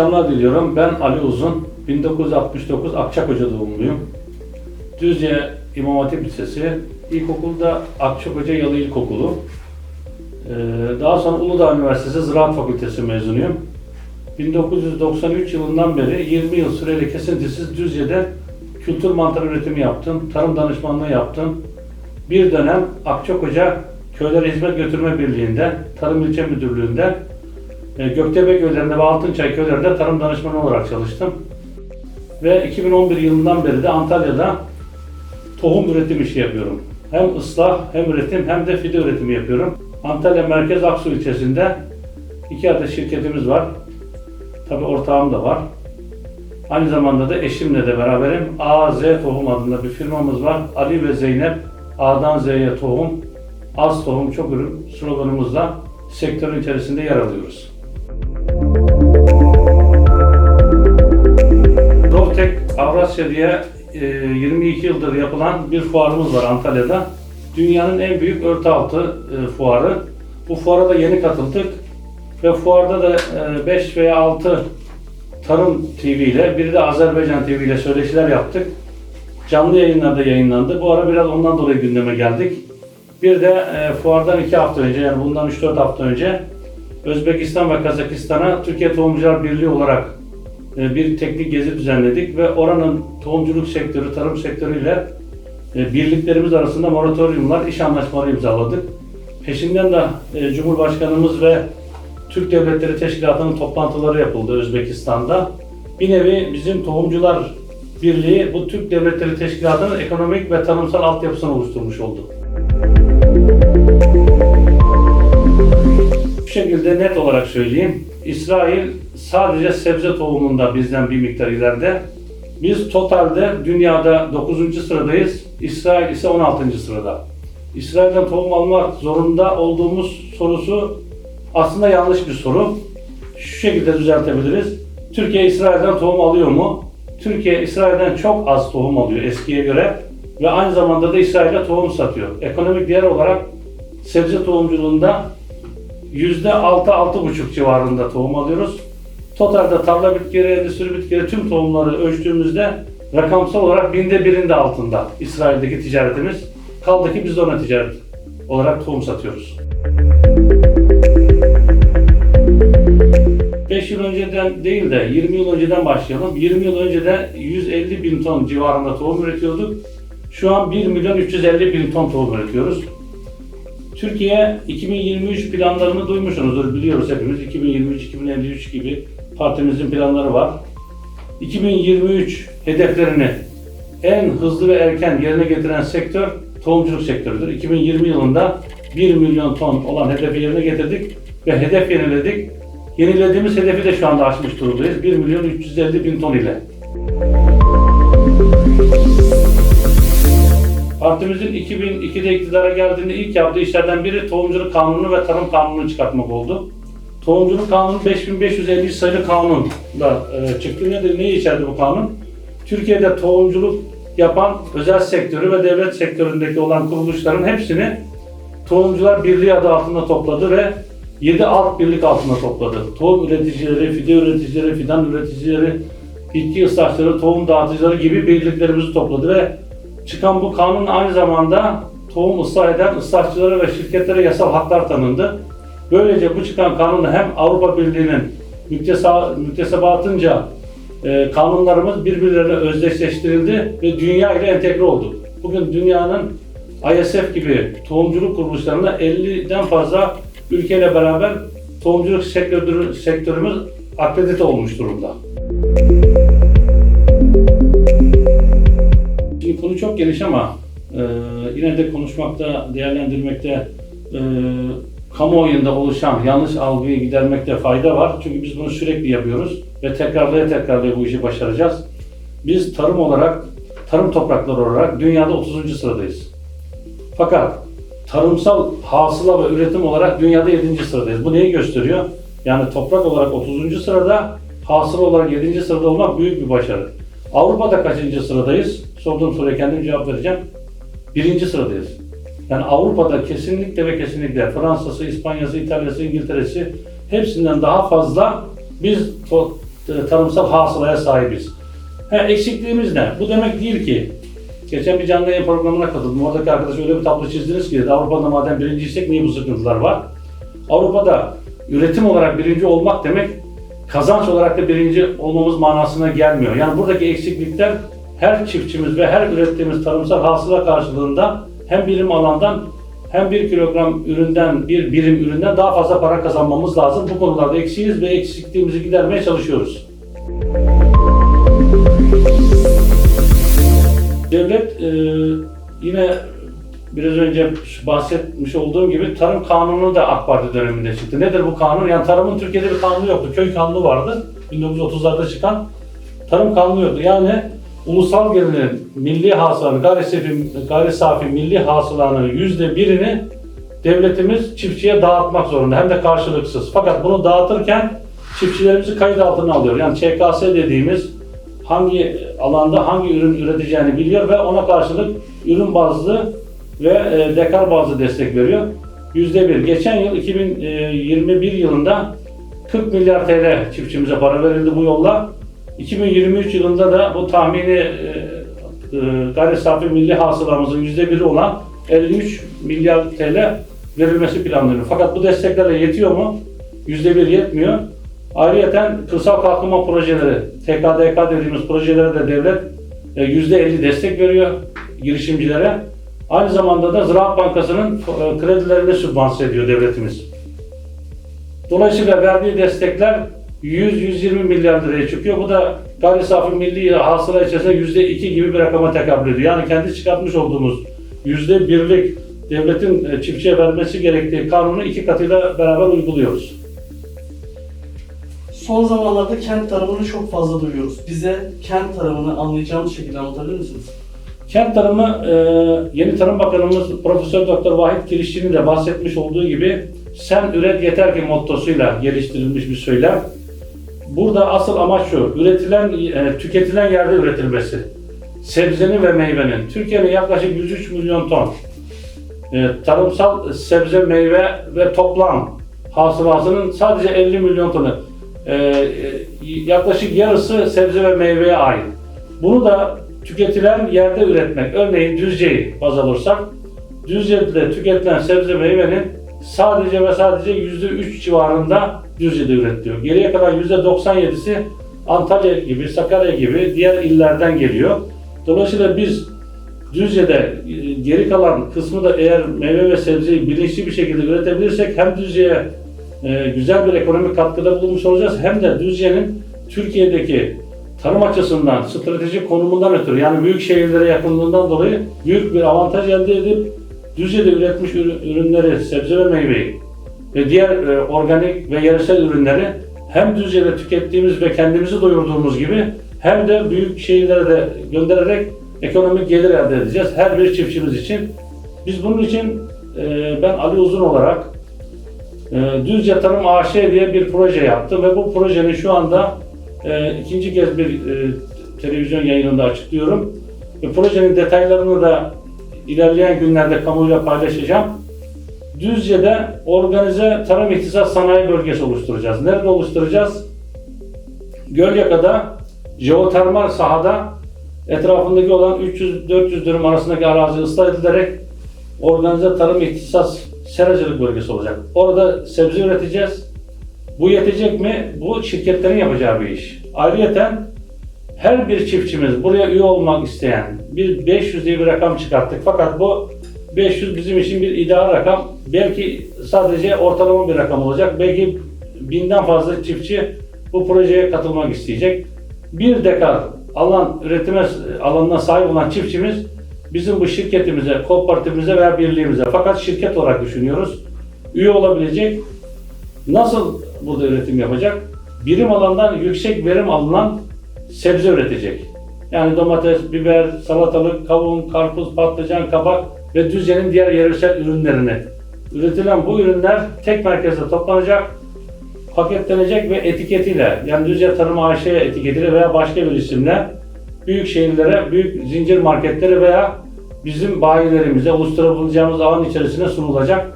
akşamlar diliyorum. Ben Ali Uzun. 1969 Akçakoca doğumluyum. Düzce İmam Hatip Lisesi. İlkokulda Akçakoca Yalı İlkokulu. Ee, Daha sonra Uludağ Üniversitesi Ziraat Fakültesi mezunuyum. 1993 yılından beri 20 yıl süreli kesintisiz Düzce'de kültür mantar üretimi yaptım. Tarım danışmanlığı yaptım. Bir dönem Akçakoca Köylere Hizmet Götürme Birliği'nde, Tarım İlçe Müdürlüğü'nde, Göktepe köylerinde ve Altınçay köylerinde tarım danışmanı olarak çalıştım. Ve 2011 yılından beri de Antalya'da tohum üretim işi yapıyorum. Hem ıslah hem üretim hem de fide üretimi yapıyorum. Antalya Merkez Aksu ilçesinde iki adet şirketimiz var. Tabi ortağım da var. Aynı zamanda da eşimle de beraberim. AZ Tohum adında bir firmamız var. Ali ve Zeynep A'dan Z'ye tohum, az tohum çok ürün sloganımızla sektörün içerisinde yer alıyoruz. Dovtek Avrasya diye e, 22 yıldır yapılan bir fuarımız var Antalya'da. Dünyanın en büyük örtü altı e, fuarı. Bu fuara da yeni katıldık ve fuarda da 5 veya 6 Tarım TV ile, biri de Azerbaycan TV ile söyleşiler yaptık. Canlı yayınlarda yayınlandı. Bu ara biraz ondan dolayı gündeme geldik. Bir de e, fuardan 2 hafta önce, yani bundan 3-4 hafta önce Özbekistan ve Kazakistan'a Türkiye Tohumcular Birliği olarak e, bir teknik gezi düzenledik ve oranın tohumculuk sektörü, tarım sektörüyle e, birliklerimiz arasında moratoriumlar, iş anlaşmaları imzaladık. Peşinden de e, Cumhurbaşkanımız ve Türk Devletleri Teşkilatı'nın toplantıları yapıldı Özbekistan'da. Bir nevi bizim Tohumcular Birliği bu Türk Devletleri Teşkilatı'nın ekonomik ve tarımsal altyapısını oluşturmuş oldu. Şekilde net olarak söyleyeyim. İsrail sadece sebze tohumunda bizden bir miktar ileride. Biz totalde dünyada 9. sıradayız. İsrail ise 16. sırada. İsrail'den tohum almak zorunda olduğumuz sorusu aslında yanlış bir soru. Şu şekilde düzeltebiliriz. Türkiye İsrail'den tohum alıyor mu? Türkiye İsrail'den çok az tohum alıyor eskiye göre ve aynı zamanda da İsrail'e tohum satıyor. Ekonomik değer olarak sebze tohumculuğunda %6-6,5 civarında tohum alıyoruz. Totalde tarla bitkileri, endüstri bitkileri tüm tohumları ölçtüğümüzde rakamsal olarak binde birinde altında İsrail'deki ticaretimiz. Kaldı ki biz de ona ticaret olarak tohum satıyoruz. 5 yıl önceden değil de 20 yıl önceden başlayalım. 20 yıl önce de 150 bin ton civarında tohum üretiyorduk. Şu an 1 milyon 350 bin ton tohum üretiyoruz. Türkiye 2023 planlarını duymuşsunuzdur, biliyoruz hepimiz. 2023-2053 gibi partimizin planları var. 2023 hedeflerini en hızlı ve erken yerine getiren sektör tohumculuk sektörüdür. 2020 yılında 1 milyon ton olan hedefi yerine getirdik ve hedef yeniledik. Yenilediğimiz hedefi de şu anda aşmış durumdayız. 1 milyon 350 bin ton ile. Partimizin 2002'de iktidara geldiğinde ilk yaptığı işlerden biri tohumculuk kanunu ve tarım kanununu çıkartmak oldu. Tohumculuk kanunu 5550 sayılı kanunla e, çıktı. Nedir? Neyi içerdi bu kanun? Türkiye'de tohumculuk yapan özel sektörü ve devlet sektöründeki olan kuruluşların hepsini Tohumcular Birliği adı altında topladı ve 7 alt birlik altında topladı. Tohum üreticileri, fide üreticileri, fidan üreticileri, bitki ıslahçıları, tohum dağıtıcıları gibi birliklerimizi topladı ve çıkan bu kanun aynı zamanda tohum ıslah eden ıslahçılara ve şirketlere yasal haklar tanındı. Böylece bu çıkan kanunla hem Avrupa Birliği'nin müktesebatınca e, kanunlarımız birbirlerine özdeşleştirildi ve dünya ile entegre oldu. Bugün dünyanın ISF gibi tohumculuk kuruluşlarında 50'den fazla ülkeyle beraber tohumculuk sektörü, sektörümüz akredite olmuş durumda. Şimdi konu çok geniş ama e, yine de konuşmakta, değerlendirmekte, e, kamuoyunda oluşan yanlış algıyı gidermekte fayda var. Çünkü biz bunu sürekli yapıyoruz ve tekrarlaya tekrarlaya bu işi başaracağız. Biz tarım olarak, tarım toprakları olarak dünyada 30. sıradayız. Fakat tarımsal hasıla ve üretim olarak dünyada 7. sıradayız. Bu neyi gösteriyor? Yani toprak olarak 30. sırada, hasıla olarak 7. sırada olmak büyük bir başarı. Avrupa'da kaçıncı sıradayız? Sorduğum soruya kendim cevap vereceğim. Birinci sıradayız. Yani Avrupa'da kesinlikle ve kesinlikle Fransa'sı, İspanya'sı, İtalya'sı, İngiltere'si hepsinden daha fazla biz e, tarımsal hasılaya sahibiz. Ha, eksikliğimiz ne? Bu demek değil ki Geçen bir canlı yayın programına katıldım. Oradaki arkadaş öyle bir tablo çizdiniz ki Avrupa'da madem birinciysek niye bu sıkıntılar var? Avrupa'da üretim olarak birinci olmak demek kazanç olarak da birinci olmamız manasına gelmiyor. Yani buradaki eksiklikler her çiftçimiz ve her ürettiğimiz tarımsal hasıla karşılığında hem birim alandan hem bir kilogram üründen, bir birim üründen daha fazla para kazanmamız lazım. Bu konularda eksiyiz ve eksikliğimizi gidermeye çalışıyoruz. Devlet e, yine biraz önce bahsetmiş olduğum gibi tarım kanunu da AK Parti döneminde çıktı. Nedir bu kanun? Yani tarımın Türkiye'de bir kanunu yoktu. Köy kanunu vardı. 1930'larda çıkan tarım kanunu yoktu. Yani ulusal gelirin milli hasılanı, gayri safi, gayri safi milli hasılanın yüzde birini devletimiz çiftçiye dağıtmak zorunda. Hem de karşılıksız. Fakat bunu dağıtırken çiftçilerimizi kayıt altına alıyor. Yani ÇKS dediğimiz hangi alanda hangi ürün üreteceğini biliyor ve ona karşılık ürün bazlı ve e, dekar bazlı destek veriyor. Yüzde bir. Geçen yıl 2021 yılında 40 milyar TL çiftçimize para verildi bu yolla. 2023 yılında da bu tahmini e, e, gayri safi milli hasılamızın yüzde biri olan 53 milyar TL verilmesi planlanıyor. Fakat bu desteklerle yetiyor mu? Yüzde bir yetmiyor. Ayrıca kırsal kalkınma projeleri, TKDK dediğimiz projelere de devlet e, yüzde 50 destek veriyor girişimcilere. Aynı zamanda da Ziraat Bankası'nın e, kredilerini sübvanse ediyor devletimiz. Dolayısıyla verdiği destekler 100-120 milyar liraya çıkıyor. Bu da gayri safi milli hasıla içerisinde %2 gibi bir rakama tekabül ediyor. Yani kendi çıkartmış olduğumuz %1'lik devletin e, çiftçiye vermesi gerektiği kanunu iki katıyla beraber uyguluyoruz. Son zamanlarda kent tarımını çok fazla duyuyoruz. Bize kent tarımını anlayacağımız şekilde anlatabilir misiniz? Kent tarımı e, yeni Tarım Bakanımız Profesör Doktor Vahit Kirişçi'nin de bahsetmiş olduğu gibi sen üret yeter ki mottosuyla geliştirilmiş bir söylem. Burada asıl amaç şu, üretilen, e, tüketilen yerde üretilmesi. Sebzenin ve meyvenin. Türkiye'nin yaklaşık 103 milyon ton e, tarımsal sebze, meyve ve toplam hasılasının sadece 50 milyon tonu. E, e, yaklaşık yarısı sebze ve meyveye ait. Bunu da tüketilen yerde üretmek. Örneğin Düzce'yi baz alırsak, Düzce'de tüketilen sebze meyvenin sadece ve sadece %3 civarında Düzce'de üretiliyor. Geriye kalan %97'si Antalya gibi, Sakarya gibi diğer illerden geliyor. Dolayısıyla biz Düzce'de e, geri kalan kısmı da eğer meyve ve sebzeyi bilinçli bir şekilde üretebilirsek hem Düzce'ye e, güzel bir ekonomik katkıda bulunmuş olacağız hem de Düzce'nin Türkiye'deki tarım açısından stratejik konumundan ötürü yani büyük şehirlere yakınlığından dolayı büyük bir avantaj elde edip Düzce'de üretmiş ürünleri, sebze ve meyveyi ve diğer e, organik ve yerel ürünleri hem Düzce'de tükettiğimiz ve kendimizi doyurduğumuz gibi hem de büyük şehirlere de göndererek ekonomik gelir elde edeceğiz her bir çiftçimiz için. Biz bunun için e, ben Ali Uzun olarak e, Düzce Tarım AŞ diye bir proje yaptım ve bu projenin şu anda e, ikinci kez bir e, televizyon yayınında açıklıyorum. Ve projenin detaylarını da ilerleyen günlerde kamuoyuyla paylaşacağım. Düzce'de organize tarım ihtisas sanayi bölgesi oluşturacağız. Nerede oluşturacağız? Gölyaka'da jeotermal sahada etrafındaki olan 300-400 dönüm arasındaki arazi ıslah edilerek organize tarım ihtisas seracılık bölgesi olacak. Orada sebze üreteceğiz. Bu yetecek mi? Bu şirketlerin yapacağı bir iş. Ayrıca her bir çiftçimiz buraya üye olmak isteyen bir 500 diye bir rakam çıkarttık. Fakat bu 500 bizim için bir ideal rakam. Belki sadece ortalama bir rakam olacak. Belki binden fazla çiftçi bu projeye katılmak isteyecek. Bir dekar alan üretime alanına sahip olan çiftçimiz bizim bu şirketimize, kooperatifimize veya birliğimize fakat şirket olarak düşünüyoruz. Üye olabilecek. Nasıl burada üretim yapacak? Birim alandan yüksek verim alınan sebze üretecek. Yani domates, biber, salatalık, kavun, karpuz, patlıcan, kabak ve Düzce'nin diğer yerel ürünlerini. Üretilen bu ürünler tek merkezde toplanacak, paketlenecek ve etiketiyle yani Düzce Tarım AŞ etiketiyle veya başka bir isimle büyük şehirlere, büyük zincir marketlere veya bizim bayilerimize oluşturabileceğimiz alan içerisine sunulacak.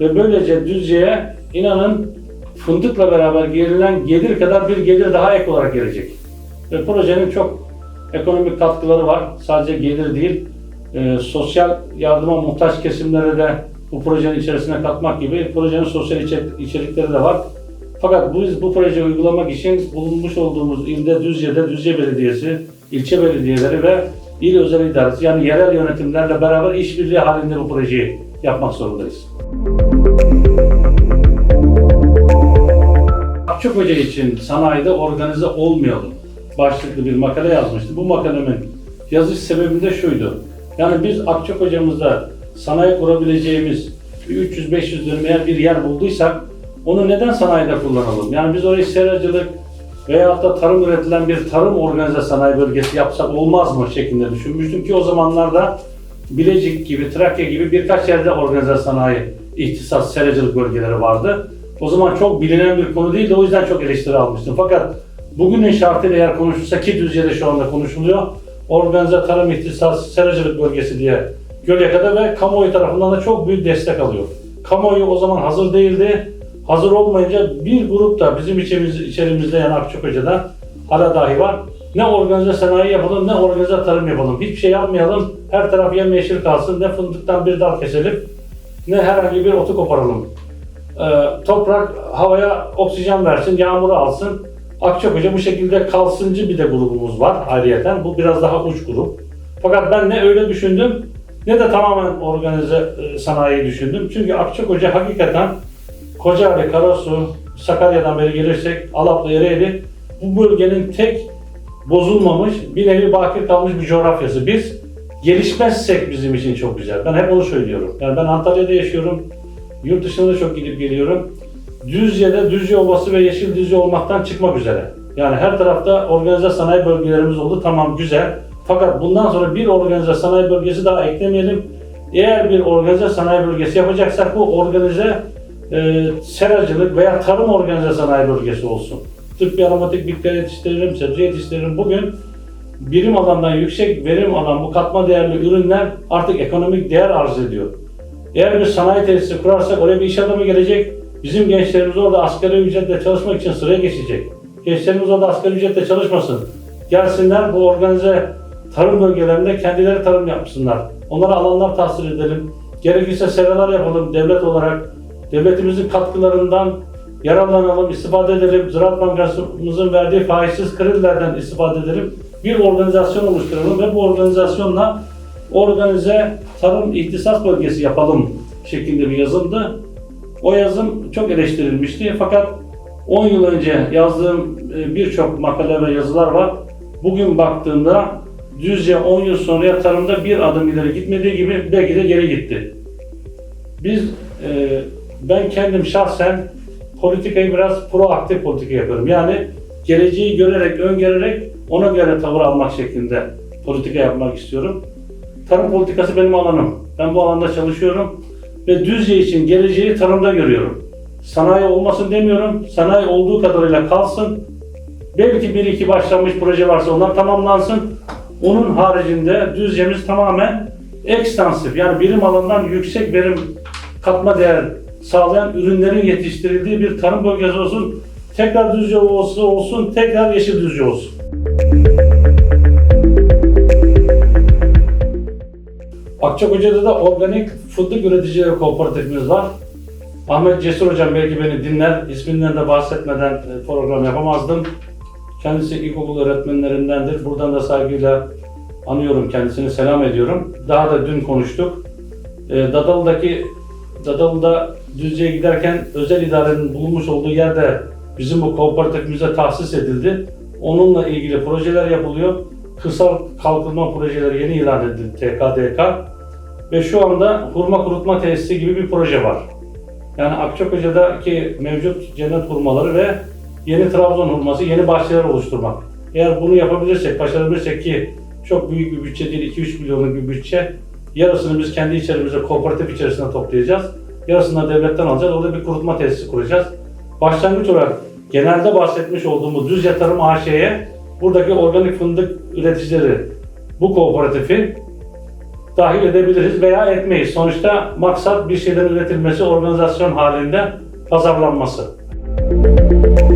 Ve böylece Düzce'ye inanın fındıkla beraber gelilen gelir kadar bir gelir daha ek olarak gelecek. Ve projenin çok ekonomik katkıları var. Sadece gelir değil, e, sosyal yardıma muhtaç kesimlere de bu projenin içerisine katmak gibi projenin sosyal içe- içerikleri de var. Fakat biz bu projeyi uygulamak için bulunmuş olduğumuz ilde Düzce'de Düzce Belediyesi, ilçe belediyeleri ve il özel idaresi yani yerel yönetimlerle beraber işbirliği halinde bu projeyi yapmak zorundayız. Akçakoca için sanayide organize olmayalım başlıklı bir makale yazmıştı. Bu makalemin yazış sebebim de şuydu. Yani biz Akçakoca'mızda sanayi kurabileceğimiz bir 300-500 dönüm eğer bir yer bulduysak onu neden sanayide kullanalım? Yani biz orayı seracılık veyahut da tarım üretilen bir tarım organize sanayi bölgesi yapsak olmaz mı şeklinde düşünmüştüm ki o zamanlarda Bilecik gibi, Trakya gibi birkaç yerde organize sanayi ihtisas seracılık bölgeleri vardı. O zaman çok bilinen bir konu değildi o yüzden çok eleştiri almıştım. Fakat bugünün şartıyla eğer konuşulsa ki Düzce'de şu anda konuşuluyor. Organize tarım ihtisas seracılık bölgesi diye Gölyaka'da ve kamuoyu tarafından da çok büyük destek alıyor. Kamuoyu o zaman hazır değildi. Hazır olmayınca bir grup da bizim içimiz, içerimizde yani Akçakoca'da hala dahi var. Ne organize sanayi yapalım ne organize tarım yapalım. Hiçbir şey yapmayalım. Her taraf yemyeşil kalsın. Ne fındıktan bir dal keselim ne herhangi bir otu koparalım. Ee, toprak havaya oksijen versin, yağmuru alsın. Akçakoca bu şekilde kalsıncı bir de grubumuz var ayrıyeten. Bu biraz daha uç grup. Fakat ben ne öyle düşündüm ne de tamamen organize e, sanayi düşündüm. Çünkü Akçakoca hakikaten Kocaeli, Karasu, Sakarya'dan beri gelirsek Alaplı, Ereğli bu bölgenin tek bozulmamış, bir nevi bakir kalmış bir coğrafyası. Biz gelişmezsek bizim için çok güzel. Ben hep onu söylüyorum. Yani ben Antalya'da yaşıyorum. Yurt dışına da çok gidip geliyorum. Düzce'de Düzce Ovası ve Yeşil Düzce olmaktan çıkmak üzere. Yani her tarafta organize sanayi bölgelerimiz oldu. Tamam güzel. Fakat bundan sonra bir organize sanayi bölgesi daha eklemeyelim. Eğer bir organize sanayi bölgesi yapacaksak bu organize e, seracılık veya tarım organize sanayi bölgesi olsun. Tıbbi aromatik bitkiler yetiştiririm, sebze yetiştiririm. Bugün birim alandan yüksek verim alan bu katma değerli ürünler artık ekonomik değer arz ediyor. Eğer bir sanayi tesisi kurarsak oraya bir iş adamı gelecek. Bizim gençlerimiz orada asgari ücretle çalışmak için sıraya geçecek. Gençlerimiz orada asgari ücretle çalışmasın. Gelsinler bu organize tarım bölgelerinde kendileri tarım yapsınlar. Onlara alanlar tahsil edelim. Gerekirse seralar yapalım devlet olarak. Devletimizin katkılarından yararlanalım, istifade edelim. Ziraat Bankamızın verdiği faizsiz kredilerden istifade edelim. Bir organizasyon oluşturalım ve bu organizasyonla organize tarım ihtisas bölgesi yapalım şeklinde bir yazımdı. O yazım çok eleştirilmişti fakat 10 yıl önce yazdığım e, birçok makale ve yazılar var. Bugün baktığımda Düzce 10 yıl sonra tarımda bir adım ileri gitmediği gibi belki de geri gitti. Biz, e, ben kendim şahsen politikayı biraz proaktif politika yapıyorum. Yani geleceği görerek, öngörerek ona göre tavır almak şeklinde politika yapmak istiyorum. Tarım politikası benim alanım. Ben bu alanda çalışıyorum ve Düzce için geleceği tarımda görüyorum. Sanayi olmasın demiyorum. Sanayi olduğu kadarıyla kalsın. Belki bir iki başlanmış proje varsa onlar tamamlansın. Onun haricinde Düzce'miz tamamen ekstansif yani birim alanından yüksek verim katma değer sağlayan ürünlerin yetiştirildiği bir tarım bölgesi olsun. Tekrar Düzce Ovası olsun, tekrar Yeşil Düzce olsun. Akçakoca'da da organik fındık üreticileri kooperatifimiz var. Ahmet Cesur Hocam belki beni dinler. İsminden de bahsetmeden e, program yapamazdım. Kendisi ilkokul öğretmenlerindendir. Buradan da saygıyla anıyorum kendisini, selam ediyorum. Daha da dün konuştuk. E, Dadalı'daki, Dadalı'da Düzce'ye giderken özel idarenin bulunmuş olduğu yerde bizim bu kooperatifimize tahsis edildi. Onunla ilgili projeler yapılıyor. Kırsal kalkınma projeleri yeni ilan edildi TKDK. Ve şu anda hurma kurutma tesisi gibi bir proje var. Yani Akçakoca'daki mevcut cennet hurmaları ve yeni Trabzon hurması, yeni bahçeler oluşturmak. Eğer bunu yapabilirsek, başarabilirsek ki çok büyük bir bütçe değil, 2-3 milyonluk bir bütçe. Yarısını biz kendi içerimizde, kooperatif içerisinde toplayacağız. Yarısını da devletten alacağız. Orada bir kurutma tesisi kuracağız. Başlangıç olarak genelde bahsetmiş olduğumuz Düz Yatırım AŞ'ye buradaki organik fındık üreticileri bu kooperatifi dahil edebiliriz veya etmeyiz. Sonuçta maksat bir şeylerin üretilmesi, organizasyon halinde pazarlanması. Merhaba.